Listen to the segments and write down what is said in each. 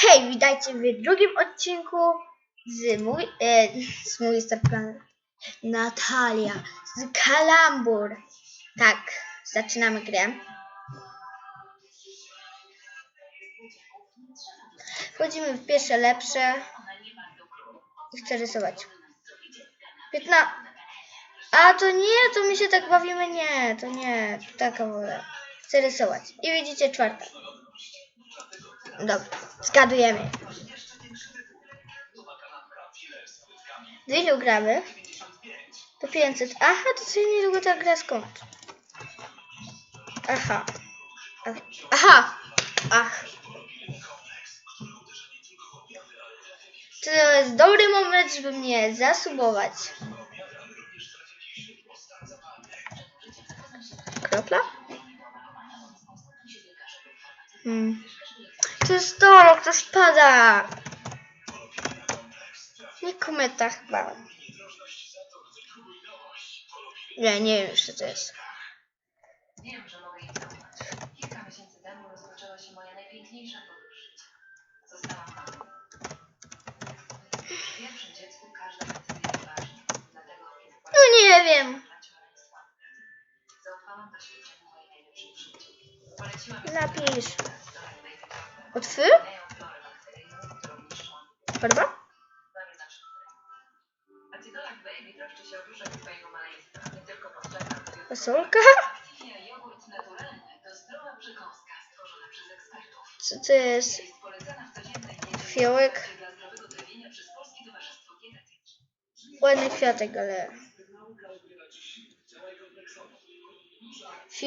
Hej, witajcie w drugim odcinku z mój, e, z mój Star Planet. Natalia z Kalambur. Tak, zaczynamy grę. Wchodzimy w pierwsze lepsze. I chcę rysować. 15. A to nie, to my się tak bawimy. Nie, to nie. Taka wolę. Chcę rysować. I widzicie czwarta. Dobra, zgadujemy. Do ilu gramy? Do 500. Aha, to sobie niedługo ta gra skończy. Aha. Aha. Ach. To jest dobry moment, żeby mnie zasubować. Kropla? Hmm. To jest dorok, to spada. Nie kometa chyba. Nie, nie wiem co to jest. Wiem, że mogę jej zaufać. Kilka miesięcy temu rozpoczęła się moja najpiękniejsza podróż życia. Zostałam mamą. W pierwszym dziecku każda decyzja jest ważna, dlatego No nie wiem. zaufałam doświadczeniu mojej najlepszej przyjaciółki. Poleciłam Napisz. Dolak Baby Dropper. Otwy? Miają florę bakteryjną, którą niszczą. Farba? Mamy zawsze A Tidolak Baby troszczy się o duszę twojego maleństwa, nie tylko podczas antybiotyków. Fasolka? Co to jest? Fiołek. Ładny kwiatek, ale... Fi...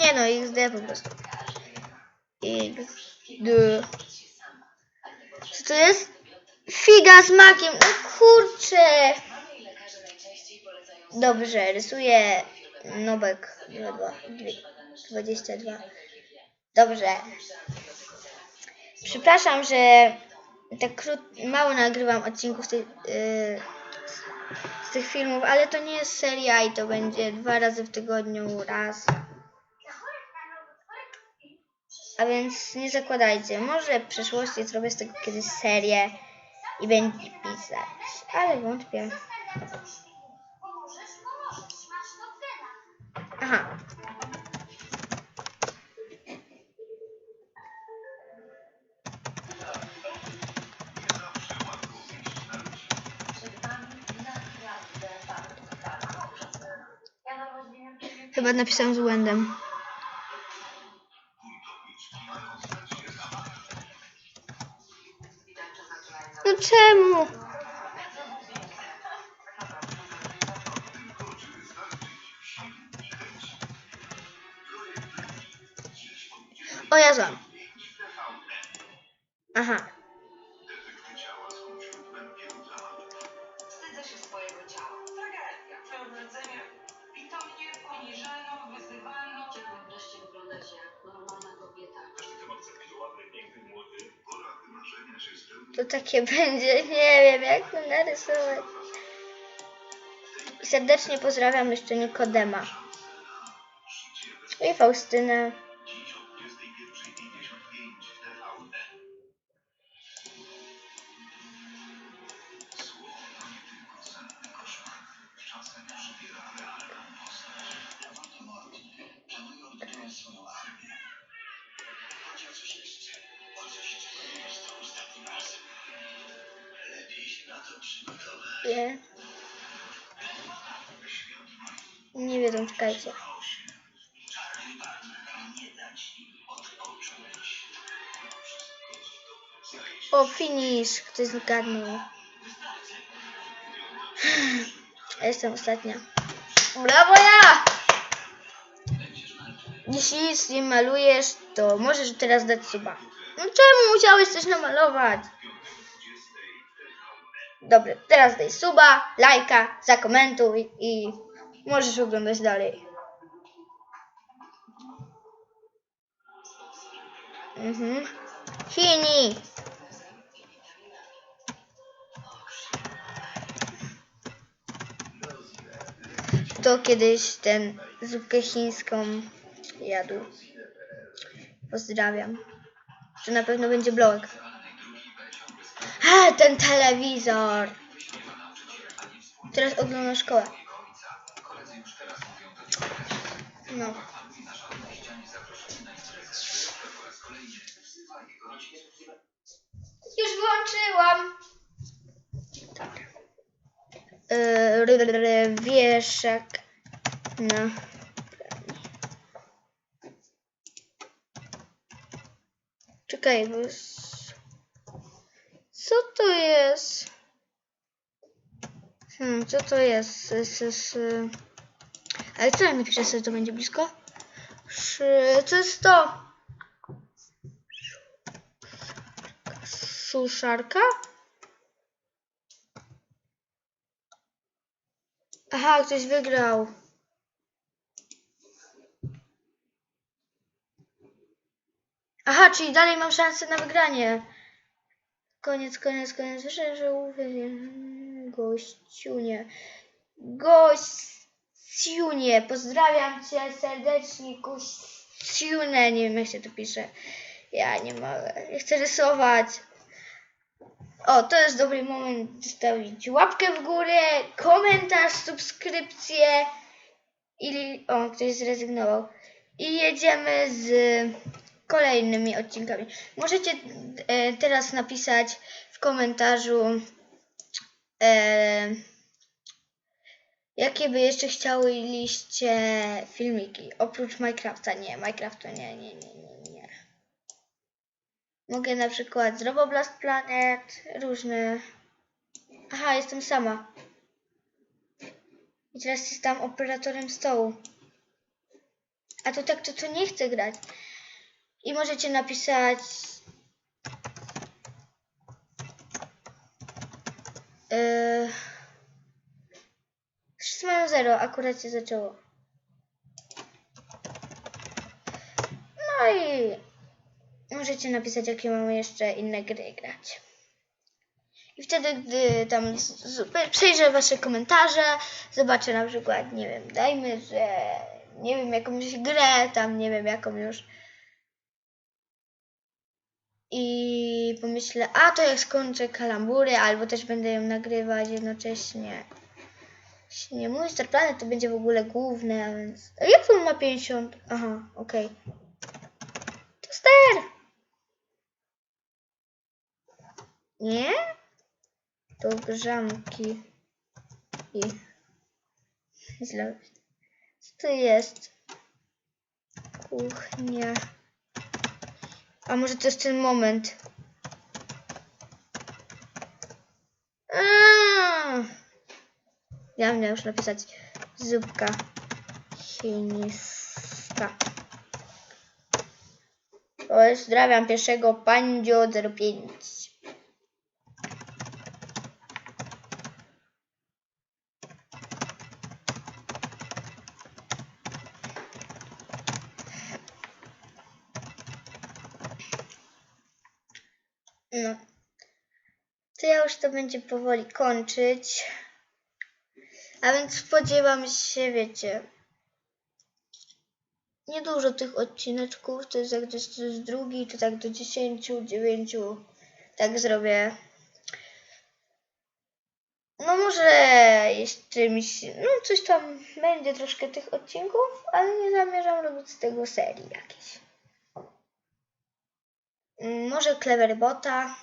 Nie no, XD po prostu. XD. Co to jest? Figa z makiem. No kurczę. Dobrze, rysuję Nobek 22. Dobrze. Przepraszam, że tak mało nagrywam odcinków tej, yy, z tych filmów, ale to nie jest seria i to będzie dwa razy w tygodniu raz. A więc nie zakładajcie. Może w przyszłości zrobię z tego kiedyś serię i będzie pisać, ale wątpię. Aha. Chyba napisałem z błędem. No czemu? O, ja znam. Aha. To takie będzie. Nie wiem, jak to narysować. Serdecznie pozdrawiam jeszcze Nikodema. I Faustynę. Nie. Wiedzą, czekajcie. O, finish. Ktoś zgadnął. Ja jestem ostatnia. Brawo ja! Jeśli malujesz, to możesz teraz dać suba. No czemu musiałeś coś namalować? Dobra, teraz daj suba, lajka, zakomentuj i możesz oglądać dalej. Mhm. Chini! Kto kiedyś ten zupkę chińską jadł? Pozdrawiam. To na pewno będzie blog. A, ten telewizor! Teraz oglądam szkołę. No. Już włączyłam. Yy, wieszak na Czekaj, bo. Co to jest? Hmm, co to jest? jest, jest y- Ale co ja napiszę sobie, to będzie blisko? Co jest to? Suszarka? Aha, ktoś wygrał. Aha, czyli dalej mam szansę na wygranie. Koniec, koniec, koniec. Uwierzę. Gościunie. Gościunie. Pozdrawiam cię serdecznie, gościune. Nie wiem, jak się to pisze. Ja nie mogę. Ja chcę rysować. O, to jest dobry moment zostawić łapkę w górę, komentarz, subskrypcję i... O, ktoś zrezygnował. I jedziemy z kolejnymi odcinkami. Możecie e, teraz napisać w komentarzu e, jakie by jeszcze chciałyście filmiki. Oprócz Minecrafta. Nie, Minecrafta nie, nie, nie, nie, nie. Mogę na przykład z Roboblast Planet, różne. Aha, jestem sama. I teraz jestem operatorem stołu. A to tak, to, to nie chcę grać. I możecie napisać. Yy, wszyscy mają zero, akurat się zaczęło. No i możecie napisać, jakie mamy jeszcze inne gry grać. I wtedy, gdy tam przejrzę wasze komentarze, zobaczę na przykład, nie wiem, dajmy, że nie wiem, jakąś grę, tam nie wiem, jaką już. I pomyślę, a to jak skończę kalambury, albo też będę ją nagrywać jednocześnie. Nie mój Star Planet to będzie w ogóle główny, a więc... A jak on ma 50? Aha, okej. To ster! Nie? To grzanki. I... Źle. Co to jest? Kuchnia. A może to jest ten moment? Aaa! Ja miałam już napisać zupka chińska. Pozdrawiam pierwszego Pandzio 05. No. To ja już to będzie powoli kończyć. A więc spodziewam się, wiecie, niedużo tych odcineczków, to jest jak jest, to jest drugi, to tak do 10, 9, tak zrobię. No może jeszcze mi się, no coś tam będzie troszkę tych odcinków, ale nie zamierzam robić z tego serii jakiejś. Może Cleverbota.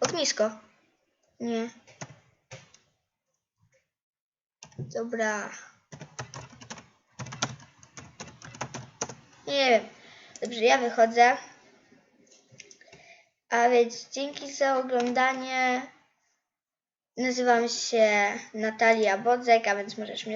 Ognisko. Nie. Dobra. Nie wiem. Dobrze, ja wychodzę. A więc dzięki za oglądanie. Nazywam się Natalia Bodzek, a więc możesz mnie